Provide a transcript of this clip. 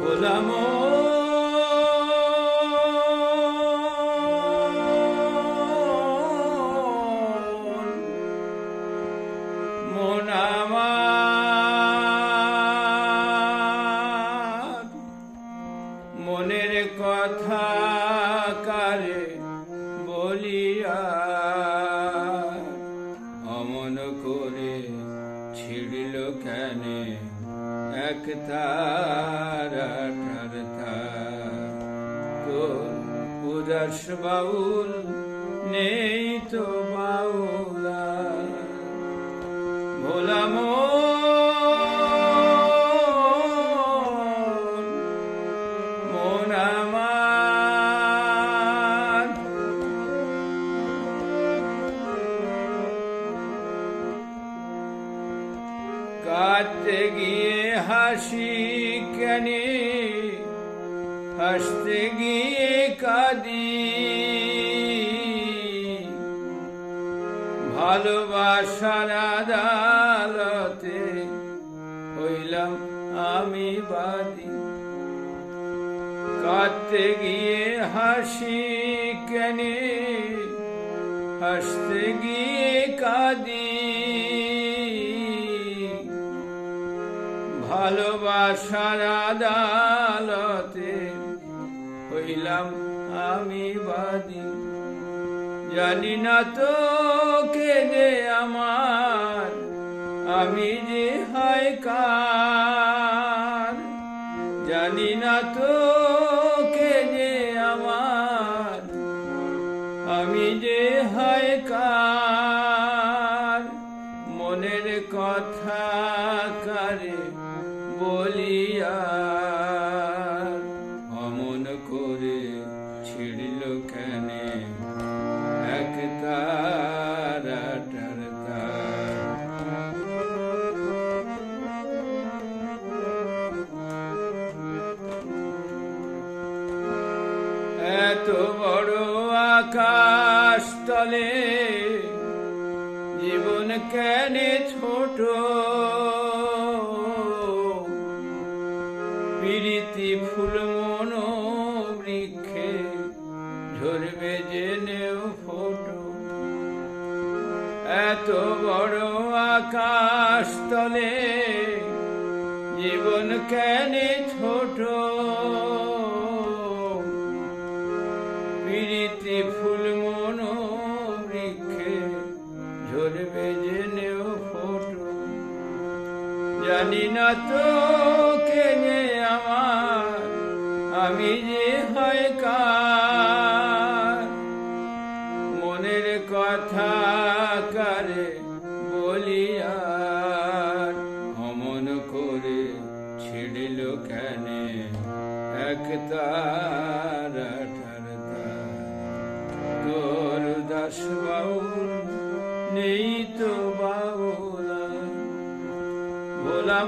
ভোলাম মন ছিড়ল কেনে? এক তার ঠার তোর। উদাস বাউল নেই তো বাউলা ভোলা কাঁদতে গিয়ে হাসি কেনে? হাসতে গিয়ে কাঁদি। ভালোবাসার আদালতে হইলাম আমি বাদী। কাঁদতে গিয়ে হাসি কেনে? হাসতে ভালোবাসার আদালতে হইলাম আমি বাদী। জানি না তো কে যে আমার, আমি যে হায় কার। জানি না তো কে যে আমার, আমি যে হায় কার। মনের কথা বলিয়া অমন করে ছিড়ল কেনে? এক তার। এত বড় আকাশ তলে জীবন কেনে ছোট? প্রীতি ফুল মন বৃক্ষে ঝরবে জেনেও ফোটো। এত বড় আকাশ তলে জীবন কেনে ছোট? প্রীতি ফুল মন বৃক্ষে ঝরবে জেনেও ফোটো। জানি না তো কথা কারে বলিয়ার অমন করে ছিড়ল কেনে? এক তার তোর। দাস বাউল, নেই তো বাউলা। ভোলা